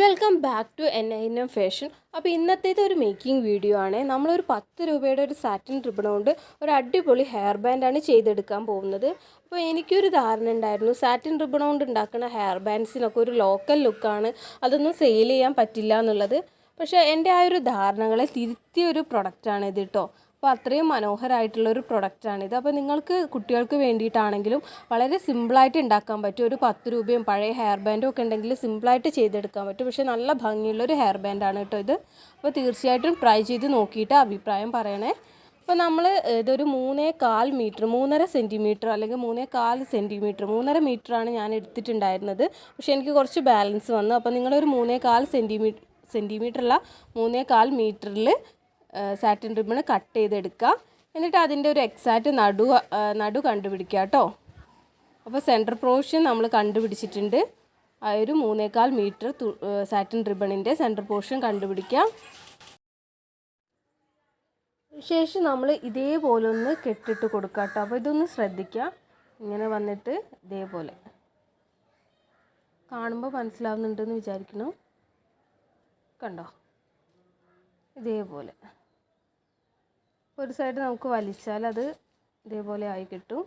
Welcome back to N I M fashion അപ്പോൾ ഇന്നത്തേത് ഒരു മേക്കിംഗ് വീഡിയോ ആണ്. നമ്മളൊരു പത്ത് രൂപയുടെ ഒരു സാറ്റിൻ റിബൺ കൊണ്ട് ഒരു അടിപൊളി ഹെയർ ബാൻഡാണ് ചെയ്തെടുക്കാൻ പോകുന്നത്. അപ്പോൾ എനിക്കൊരു ധാരണ ഉണ്ടായിരുന്നു. സാറ്റിൻ റിബൺ കൊണ്ട് ഉണ്ടാക്കുന്ന ഹെയർ ബാൻഡ്സിനൊക്കെ ഒരു ലോക്കൽ ലുക്കാണ് അതൊന്നും സെയിൽ ചെയ്യാൻ പറ്റില്ല എന്നുള്ളത്. പക്ഷേ എന്റെ ആ ഒരു ധാരണകളെ തിരുത്തിയ ഒരു പ്രൊഡക്റ്റാണ് ഇത് കേട്ടോ അപ്പോൾ അത്രയും മനോഹരമായിട്ടുള്ള ഒരു പ്രൊഡക്റ്റാണിത് അപ്പോൾ നിങ്ങൾക്ക് കുട്ടികൾക്ക് വേണ്ടിയിട്ടാണെങ്കിലും വളരെ സിമ്പിളായിട്ട് ഉണ്ടാക്കാൻ പറ്റും. ഒരു പത്ത് രൂപയും പഴയ ഹെയർ ബാൻഡും ഒക്കെ ഉണ്ടെങ്കിൽ സിമ്പിളായിട്ട് ചെയ്തെടുക്കാൻ പറ്റും. പക്ഷേ നല്ല ഭംഗിയുള്ളൊരു ഹെയർ ബാൻഡാണ് കേട്ടോ ഇത്. അപ്പോൾ തീർച്ചയായിട്ടും ട്രൈ ചെയ്ത് നോക്കിയിട്ട് അഭിപ്രായം പറയണേ. അപ്പോൾ നമ്മൾ ഇതൊരു മൂന്നേ കാൽ മീറ്റർ മൂന്നര സെന്റിമീറ്റർ അല്ലെങ്കിൽ മൂന്നേ കാൽ സെന്റിമീറ്റർ മൂന്നര മീറ്ററാണ് ഞാൻ എടുത്തിട്ടുണ്ടായിരുന്നത്. പക്ഷേ എനിക്ക് കുറച്ച് ബാലൻസ് വന്നു. അപ്പോൾ നിങ്ങളൊരു മൂന്നേ കാൽ സെന്റിമീറ്റർ അല്ല മൂന്നേ കാൽ മീറ്ററിൽ സാറ്റിൻ റിബൺ കട്ട് ചെയ്തെടുക്കുക എന്നിട്ട് അതിന്റെ ഒരു എക്സാക്റ്റ് നടു നടു കണ്ടുപിടിക്കുക കേട്ടോ. അപ്പോൾ സെന്റർ പോർഷൻ നമ്മൾ കണ്ടുപിടിച്ചിട്ടുണ്ട്. ആ ഒരു മൂന്നേകാൽ മീറ്റർ സാറ്റിൻ റിബണിന്റെ സെന്റർ പോർഷൻ കണ്ടുപിടിക്കാം. ശേഷം നമ്മൾ ഇതേപോലെ ഒന്ന് കെട്ടിട്ട് കൊടുക്കുക കേട്ടോ. അപ്പോൾ ഇതൊന്ന് ശ്രദ്ധിക്കുക. ഇങ്ങനെ വന്നിട്ട് ഇതേപോലെ. കാണുമ്പോൾ മനസ്സിലാവുന്നുണ്ടെന്ന് വിചാരിക്കണം കണ്ടോ? ഇതേപോലെ. ഒരു സൈഡ് നമുക്ക് വലിച്ചാൽ അത് ഇതേപോലെ ആയി കിട്ടും.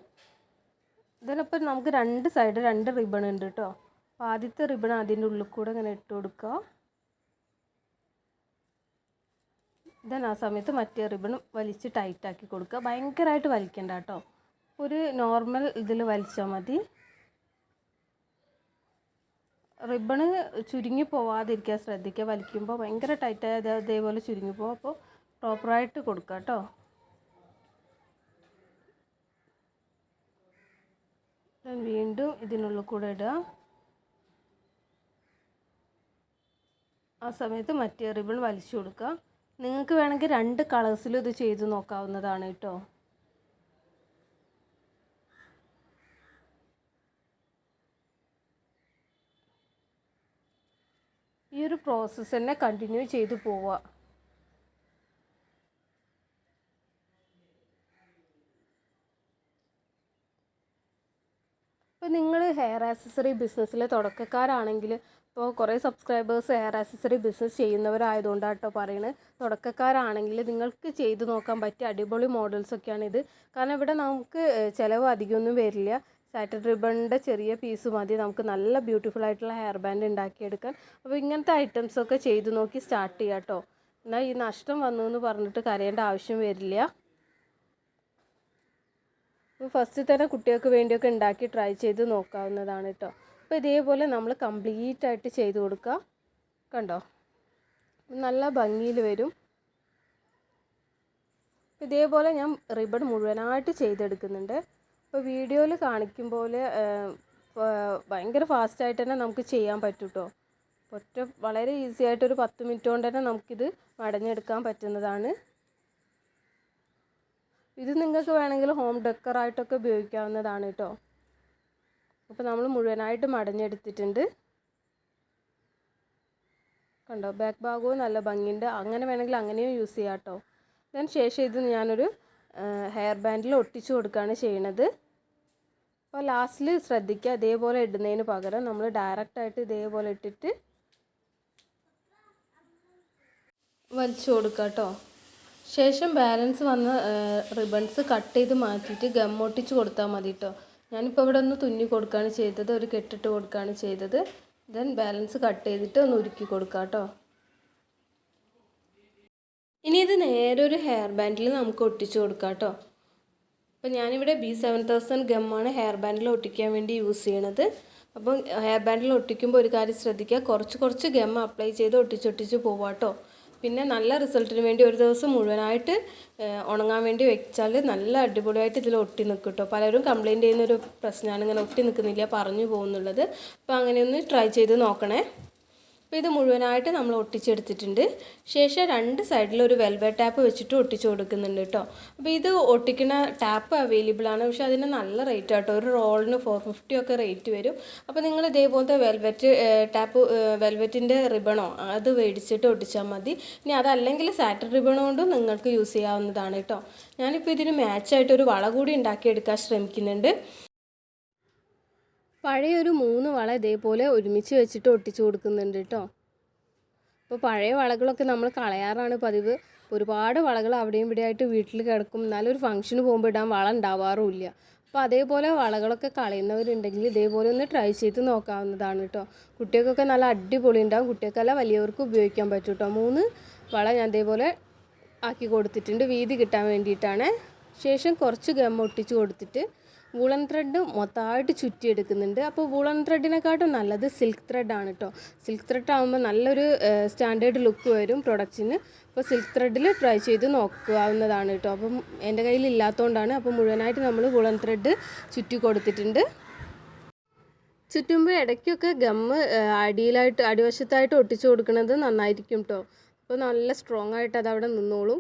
ഇതിനിപ്പോൾ നമുക്ക് രണ്ട് സൈഡ് രണ്ട് റിബൺ ഉണ്ട് കേട്ടോ അപ്പോൾ ആദ്യത്തെ റിബൺ അതിന്റെ ഉള്ളിൽ കൂടെ ഇങ്ങനെ ഇട്ട് കൊടുക്കുക. ദെൻ ആ സമയത്ത് മറ്റേ റിബൺ വലിച്ച് ടൈറ്റാക്കി കൊടുക്കുക. ഭയങ്കരമായിട്ട് വലിക്കണ്ട കേട്ടോ ഒരു നോർമൽ ഇതിൽ വലിച്ചാൽ മതി. റിബണ് ചുരുങ്ങി പോവാതിരിക്കാൻ ശ്രദ്ധിക്കുക. വലിക്കുമ്പോൾ ഭയങ്കര ടൈറ്റായ അതേപോലെ ചുരുങ്ങി പോകും അപ്പോൾ പ്രോപ്പറായിട്ട് കൊടുക്കുക കേട്ടോ വീണ്ടും ഇതിനുള്ളിൽ കൂടെ ഇടുക. ആ സമയത്ത് മറ്റേ റിബൺ വലിച്ചു കൊടുക്കുക. നിങ്ങൾക്ക് വേണമെങ്കിൽ രണ്ട് കളേഴ്സിലും ഇത് ചെയ്ത് നോക്കാവുന്നതാണ് കേട്ടോ. ഈ ഒരു പ്രോസസ്സ് തന്നെ കണ്ടിന്യൂ ചെയ്തു പോവുക. ഇപ്പോൾ നിങ്ങൾ ഹെയർ ആക്സസറി ബിസിനസ്സിലെ തുടക്കക്കാരാണെങ്കിൽ ഇപ്പോൾ കുറേ സബ്സ്ക്രൈബേഴ്സ് ഹെയർ ആക്സസറി ബിസിനസ് ചെയ്യുന്നവരായതുകൊണ്ടാണ് കേട്ടോ പറയുന്നത് തുടക്കക്കാരാണെങ്കിൽ നിങ്ങൾക്ക് ചെയ്തു നോക്കാൻ പറ്റിയ അടിപൊളി മോഡൽസൊക്കെയാണ് ഇത്. കാരണം ഇവിടെ നമുക്ക് ചിലവ് അധികമൊന്നും വരില്ല. സാറ്റർ റിബണിന്റെ ചെറിയ പീസ് മതി. നമുക്ക് നല്ല ബ്യൂട്ടിഫുൾ ആയിട്ടുള്ള ഹെയർ ബാൻഡ് ഉണ്ടാക്കിയെടുക്കാൻ. അപ്പോൾ ഇങ്ങനത്തെ ഐറ്റംസൊക്കെ ചെയ്ത് നോക്കി സ്റ്റാർട്ട് ചെയ്യാം കേട്ടോ എന്നാൽ ഈ നഷ്ടം വന്നു എന്ന് പറഞ്ഞിട്ട് കരയേണ്ട ആവശ്യം വരില്ല. ഫസ്റ്റ് തന്നെ കുട്ടികൾക്ക് വേണ്ടിയൊക്കെ ഉണ്ടാക്കി ട്രൈ ചെയ്ത് നോക്കാവുന്നതാണ് കേട്ടോ അപ്പോൾ ഇതേപോലെ നമ്മൾ കംപ്ലീറ്റ് ആയിട്ട് ചെയ്ത് കൊടുക്കുക കണ്ടോ? നല്ല ഭംഗിയിൽ വരും. ഇതേപോലെ ഞാൻ റിബൺ മുഴുവനായിട്ട് ചെയ്തെടുക്കുന്നുണ്ട്. അപ്പോൾ വീഡിയോയിൽ കാണിക്കുമ്പോൾ ഭയങ്കര ഫാസ്റ്റായിട്ട് തന്നെ നമുക്ക് ചെയ്യാൻ പറ്റും കേട്ടോ ഒറ്റ വളരെ ഈസി ആയിട്ട് ഒരു പത്ത് മിനിറ്റ് കൊണ്ട് തന്നെ നമുക്കിത് മടഞ്ഞെടുക്കാൻ പറ്റുന്നതാണ്. ഇത് നിങ്ങൾക്ക് വേണമെങ്കിൽ ഹോം ഡെക്കറായിട്ടൊക്കെ ഉപയോഗിക്കാവുന്നതാണ് കേട്ടോ അപ്പോൾ നമ്മൾ മുഴുവനായിട്ട് മടഞ്ഞെടുത്തിട്ടുണ്ട്. കണ്ടോ? ബാക്ക് ഭാഗവും നല്ല ഭംഗിയുണ്ട്. അങ്ങനെ വേണമെങ്കിൽ അങ്ങനെയും യൂസ് ചെയ്യാം കേട്ടോ ദെൻ ശേഷം ഇത് ഞാനൊരു ഹെയർ ബാൻഡിൽ ഒട്ടിച്ചു കൊടുക്കുകയാണ് ചെയ്യണത്. അപ്പോൾ ലാസ്റ്റിൽ ശ്രദ്ധിക്കുക ഇതേപോലെ ഇടുന്നതിന് പകരം നമ്മൾ ഡയറക്റ്റായിട്ട് ഇതേപോലെ ഇട്ടിട്ട് വലിച്ചു കൊടുക്കുക കേട്ടോ ശേഷം ബാലൻസ് വന്ന റിബൺസ് കട്ട് ചെയ്ത് മാറ്റിയിട്ട് ഗം ഒട്ടിച്ച് കൊടുത്താൽ മതി കേട്ടോ ഞാനിപ്പോൾ ഇവിടെ ഒന്ന് തുന്നി കൊടുക്കുകയാണ് ചെയ്തത് ഒരു കെട്ടിട്ട് കൊടുക്കുകയാണ് ചെയ്തത്. ദെൻ ബാലൻസ് കട്ട് ചെയ്തിട്ട് ഒന്ന് ഉരുക്കി കൊടുക്കുക കേട്ടോ ഇനി ഇത് നേരെ ഒരു ഹെയർ ബാൻഡിൽ നമുക്ക് ഒട്ടിച്ച് കൊടുക്കാം കേട്ടോ അപ്പോൾ ഞാനിവിടെ ബി സെവൻ തൗസൻഡ് ഗമ്മാണ് ഹെയർ ബാൻഡിൽ ഒട്ടിക്കാൻ വേണ്ടി യൂസ് ചെയ്യണത്. അപ്പം ഹെയർ ബാൻഡിൽ ഒട്ടിക്കുമ്പോൾ ഒരു കാര്യം ശ്രദ്ധിക്കുക കുറച്ച് കുറച്ച് ഗം അപ്ലൈ ചെയ്ത് ഒട്ടിച്ചൊട്ടിച്ച് പോവാം കേട്ടോ പിന്നെ നല്ല റിസൾട്ടിന് വേണ്ടി ഒരു ദിവസം മുഴുവനായിട്ട് ഉണങ്ങാൻ വേണ്ടി വെച്ചാൽ നല്ല അടിപൊളിയായിട്ട് ഇതിൽ ഒട്ടി നിൽക്കും കേട്ടോ പലരും കംപ്ലയിന്റ് ചെയ്യുന്ന ഒരു പ്രശ്നമാണ് ഇങ്ങനെ ഒട്ടി നിൽക്കുന്നില്ല പറഞ്ഞു പോകുന്നുള്ളത് അപ്പോൾ അങ്ങനെയൊന്ന് ട്രൈ ചെയ്ത് നോക്കണേ. അപ്പോൾ ഇത് മുഴുവനായിട്ട് നമ്മൾ ഒട്ടിച്ചെടുത്തിട്ടുണ്ട്. ശേഷം രണ്ട് സൈഡിൽ ഒരു വെൽവെറ്റ് ടാപ്പ് വെച്ചിട്ട് ഒട്ടിച്ചു കൊടുക്കുന്നുണ്ട് കേട്ടോ. അപ്പോൾ ഇത് ഒട്ടിക്കുന്ന ടാപ്പ് അവൈലബിൾ ആണ്. പക്ഷേ അതിന് നല്ല റേറ്റ് ആട്ടോ ഒരു റോളിന് ഫോർ ഫിഫ്റ്റി ഒക്കെ റേറ്റ് വരും. അപ്പോൾ നിങ്ങൾ ഇതേപോലത്തെ വെൽവെറ്റ് ടാപ്പ് വെൽവെറ്റിന്റെ റിബണോ അത് മേടിച്ചിട്ട് ഒട്ടിച്ചാൽ മതി. ഇനി അതല്ലെങ്കിൽ സാറ്റർ റിബൺ കൊണ്ടും നിങ്ങൾക്ക് യൂസ് ചെയ്യാവുന്നതാണ് കേട്ടോ. ഞാനിപ്പോൾ ഇതിന് മാച്ചായിട്ട് ഒരു വള കൂടി ഉണ്ടാക്കിയെടുക്കാൻ ശ്രമിക്കുന്നുണ്ട്. പഴയ ഒരു മൂന്ന് വള ഇതേപോലെ ഒരുമിച്ച് വെച്ചിട്ട് ഒട്ടിച്ചു കൊടുക്കുന്നുണ്ട് കേട്ടോ അപ്പോൾ പഴയ വളകളൊക്കെ നമ്മൾ കളയാറാണ് പതിവ്. ഒരുപാട് വളകൾ അവിടെയും ഇവിടെ ആയിട്ട് വീട്ടിൽ കിടക്കും. എന്നാലും ഒരു ഫംഗ്ഷന് പോകുമ്പോൾ ഇടാൻ വള ഉണ്ടാവാറുമില്ല. അപ്പോൾ അതേപോലെ വളകളൊക്കെ കളയുന്നവരുണ്ടെങ്കിൽ ഇതേപോലെ ഒന്ന് ട്രൈ ചെയ്ത് നോക്കാവുന്നതാണ് കേട്ടോ കുട്ടികൾക്കൊക്കെ നല്ല അടിപൊളി ഉണ്ടാവും. കുട്ടികൾക്കല്ല വലിയവർക്ക് ഉപയോഗിക്കാൻ പറ്റും കേട്ടോ മൂന്ന് വള ഞാൻ ഇതേപോലെ ആക്കി കൊടുത്തിട്ടുണ്ട്. വീതി കിട്ടാൻ വേണ്ടിയിട്ടാണ്. ശേഷം കുറച്ച് ഗം ഒട്ടിച്ച് കൊടുത്തിട്ട് വൂളൻ ത്രെഡ് മൊത്തമായിട്ട് ചുറ്റിയെടുക്കുന്നുണ്ട്. അപ്പോൾ വുളൻ ത്രെഡിനെക്കാട്ടും നല്ലത് സിൽക്ക് ത്രെഡാണ് കേട്ടോ സിൽക്ക് ത്രെഡ് ആകുമ്പോൾ നല്ലൊരു സ്റ്റാൻഡേർഡ് ലുക്ക് വരും പ്രൊഡക്റ്റിന് അപ്പോൾ സിൽക്ക് ത്രെഡിൽ ട്രൈ ചെയ്ത് നോക്കാവുന്നതാണ് കേട്ടോ അപ്പം എന്റെ കയ്യിൽ ഇല്ലാത്തതുകൊണ്ടാണ് അപ്പോൾ മുഴുവനായിട്ട് നമ്മൾ വുളൻ ത്രെഡ് ചുറ്റി കൊടുത്തിട്ടുണ്ട്. ചുറ്റുമ്പോൾ ഇടയ്ക്കൊക്കെ ഗമ്മ് അടിയിലായിട്ട് അടിവശത്തായിട്ട് ഒട്ടിച്ചു കൊടുക്കുന്നത് നന്നായിരിക്കും കേട്ടോ അപ്പോൾ നല്ല സ്ട്രോങ് ആയിട്ട് അതവിടെ നിന്നോളും.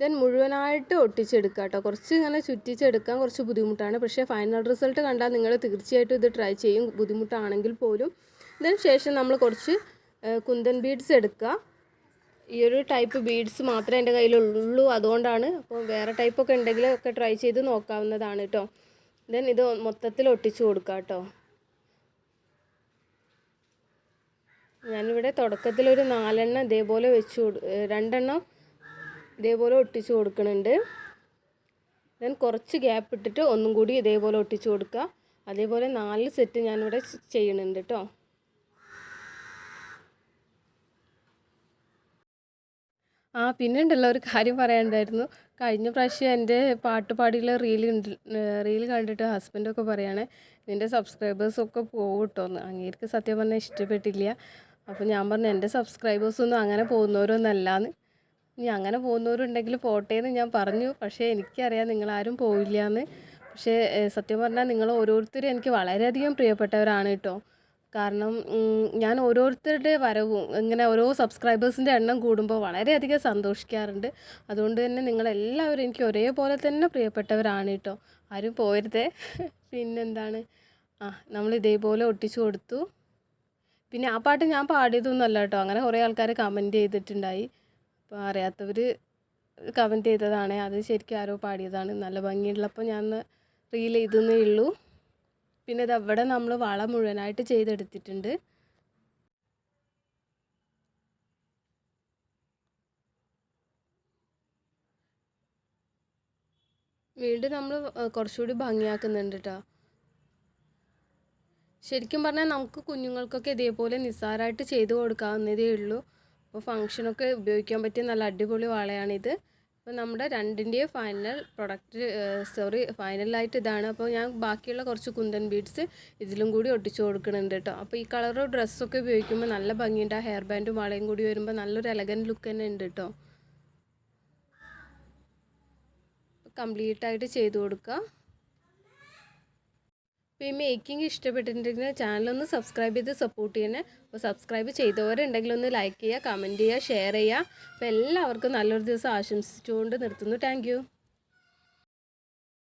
ദെൻ മുഴുവനായിട്ട് ഒട്ടിച്ചെടുക്കുക കേട്ടോ. കുറച്ച് ഇങ്ങനെ ചുറ്റിച്ചെടുക്കാൻ കുറച്ച് ബുദ്ധിമുട്ടാണ്. പക്ഷേ ഫൈനൽ റിസൾട്ട് കണ്ടാൽ നിങ്ങൾ തീർച്ചയായിട്ടും ഇത് ട്രൈ ചെയ്യും. ബുദ്ധിമുട്ടാണെങ്കിൽ പോലും. ദെൻ ശേഷം നമ്മൾ കുറച്ച് കുന്തൻ ബീഡ്സ് എടുക്കുക. ഈ ഒരു ടൈപ്പ് ബീഡ്സ് മാത്രമേ എന്റെ കയ്യിലുള്ളൂ. അതുകൊണ്ടാണ് അപ്പോൾ വേറെ ടൈപ്പൊക്കെ ഉണ്ടെങ്കിൽ ഒക്കെ ട്രൈ ചെയ്ത് നോക്കാവുന്നതാണ് കേട്ടോ. ദെൻ ഇത് മൊത്തത്തിൽ ഒട്ടിച്ചു കൊടുക്കുക കേട്ടോ. ഞാനിവിടെ തുടക്കത്തിൽ ഒരു നാലെണ്ണം ഇതേപോലെ വെച്ചു രണ്ടെണ്ണം ഇതേപോലെ ഒട്ടിച്ച് കൊടുക്കുന്നുണ്ട് ഞാൻ കുറച്ച് ഗ്യാപ്പ് ഇട്ടിട്ട് ഒന്നും കൂടി ഇതേപോലെ ഒട്ടിച്ച് കൊടുക്കുക അതേപോലെ നാല് സെറ്റ് ഞാനിവിടെ ചെയ്യുന്നുണ്ട് കേട്ടോ ആ പിന്നെ ഉണ്ടല്ലോ ഒരു കാര്യം പറയാനുണ്ടായിരുന്നു. കഴിഞ്ഞ പ്രാവശ്യം എന്റെ പാട്ട് പാടിയുള്ള റീൽ റീൽ കണ്ടിട്ട് ഹസ്ബൻഡൊക്കെ പറയുകയാണ് നിന്റെ സബ്സ്ക്രൈബേഴ്സൊക്കെ പോകും കേട്ടോ എന്ന്. അങ്ങേർക്ക് സത്യം പറഞ്ഞാൽ ഇഷ്ടപ്പെട്ടില്ല. അപ്പോൾ ഞാൻ പറഞ്ഞു എന്റെ സബ്സ്ക്രൈബേഴ്സൊന്നും അങ്ങനെ പോകുന്നവരൊന്നല്ലാന്ന്. ഇനി അങ്ങനെ പോകുന്നവരുണ്ടെങ്കിൽ പോട്ടെ എന്ന് ഞാൻ പറഞ്ഞു. പക്ഷേ എനിക്കറിയാം നിങ്ങളാരും പോയില്ല എന്ന് പക്ഷേ സത്യം പറഞ്ഞാൽ നിങ്ങൾ ഓരോരുത്തരും എനിക്ക് വളരെയധികം പ്രിയപ്പെട്ടവരാണ് കേട്ടോ. കാരണം ഞാൻ ഓരോരുത്തരുടെ വരവും ഇങ്ങനെ ഓരോ സബ്സ്ക്രൈബേഴ്സിന്റെ എണ്ണം കൂടുമ്പോൾ വളരെയധികം സന്തോഷിക്കാറുണ്ട്. അതുകൊണ്ട് തന്നെ നിങ്ങളെല്ലാവരും എനിക്ക് ഒരേപോലെ തന്നെ പ്രിയപ്പെട്ടവരാണ് കേട്ടോ. ആരും പോരുതേ പിന്നെന്താണ്? ആ നമ്മൾ ഇതേപോലെ ഒട്ടിച്ചു കൊടുത്തു. പിന്നെ ആ പാട്ട് ഞാൻ പാടിയതൊന്നുമല്ല കേട്ടോ. അങ്ങനെ കുറേ ആൾക്കാർ കമന്റ് ചെയ്തിട്ടുണ്ടായി. അപ്പോൾ അറിയാത്തവർ കമന്റ് ചെയ്തതാണ് അത് ശരിക്കും ആരോ പാടിയതാണ്. നല്ല ഭംഗിയുള്ളപ്പോൾ ഞാൻ റീൽ ചെയ്തെന്നേ ഉള്ളൂ. പിന്നെ ഇത് അവിടെ നമ്മൾ വള മുഴുവനായിട്ട് ചെയ്തെടുത്തിട്ടുണ്ട്. വീണ്ടും നമ്മൾ കുറച്ചുകൂടി ഭംഗിയാക്കുന്നുണ്ട് കേട്ടോ ശരിക്കും പറഞ്ഞാൽ നമുക്ക് കുഞ്ഞുങ്ങൾക്കൊക്കെ ഇതേപോലെ നിസ്സാരമായിട്ട് ചെയ്തു കൊടുക്കാവുന്നതേ ഉള്ളൂ. അപ്പോൾ ഫങ്ഷനൊക്കെ ഉപയോഗിക്കാൻ പറ്റിയ നല്ല അടിപൊളി വാളയാണിത്. അപ്പോൾ നമ്മുടെ രണ്ടിന്റെയും ഫൈനൽ പ്രൊഡക്റ്റ് സോറി ഫൈനലായിട്ട് ഇതാണ്. അപ്പോൾ ഞാൻ ബാക്കിയുള്ള കുറച്ച് കുന്തൻ ബീഡ്സ് ഇതിലും കൂടി ഒട്ടിച്ചു കൊടുക്കുന്നുണ്ട് കേട്ടോ. അപ്പോൾ ഈ കളർ ഡ്രസ്സൊക്കെ ഉപയോഗിക്കുമ്പോൾ നല്ല ഭംഗിയുണ്ട്. ആ ഹെയർ ബാൻഡും വളയും കൂടി വരുമ്പോൾ നല്ലൊരു എലഗൻ ലുക്ക് തന്നെ ഉണ്ട് കേട്ടോ. കംപ്ലീറ്റ് ആയിട്ട് ചെയ്ത് കൊടുക്കുക. അപ്പോൾ ഈ മേക്കിംഗ് ഇഷ്ടപ്പെട്ടിട്ടുണ്ടെങ്കിൽ ചാനലൊന്ന് സബ്സ്ക്രൈബ് ചെയ്ത് സപ്പോർട്ട് ചെയ്യണേ. അപ്പോൾ സബ്സ്ക്രൈബ് ചെയ്തവരുണ്ടെങ്കിൽ ഒന്ന് ലൈക്ക് ചെയ്യുക കമന്റ് ചെയ്യുക ഷെയർ ചെയ്യുക. അപ്പോൾ എല്ലാവർക്കും നല്ലൊരു ദിവസം ആശംസിച്ചുകൊണ്ട് നിർത്തുന്നു. താങ്ക്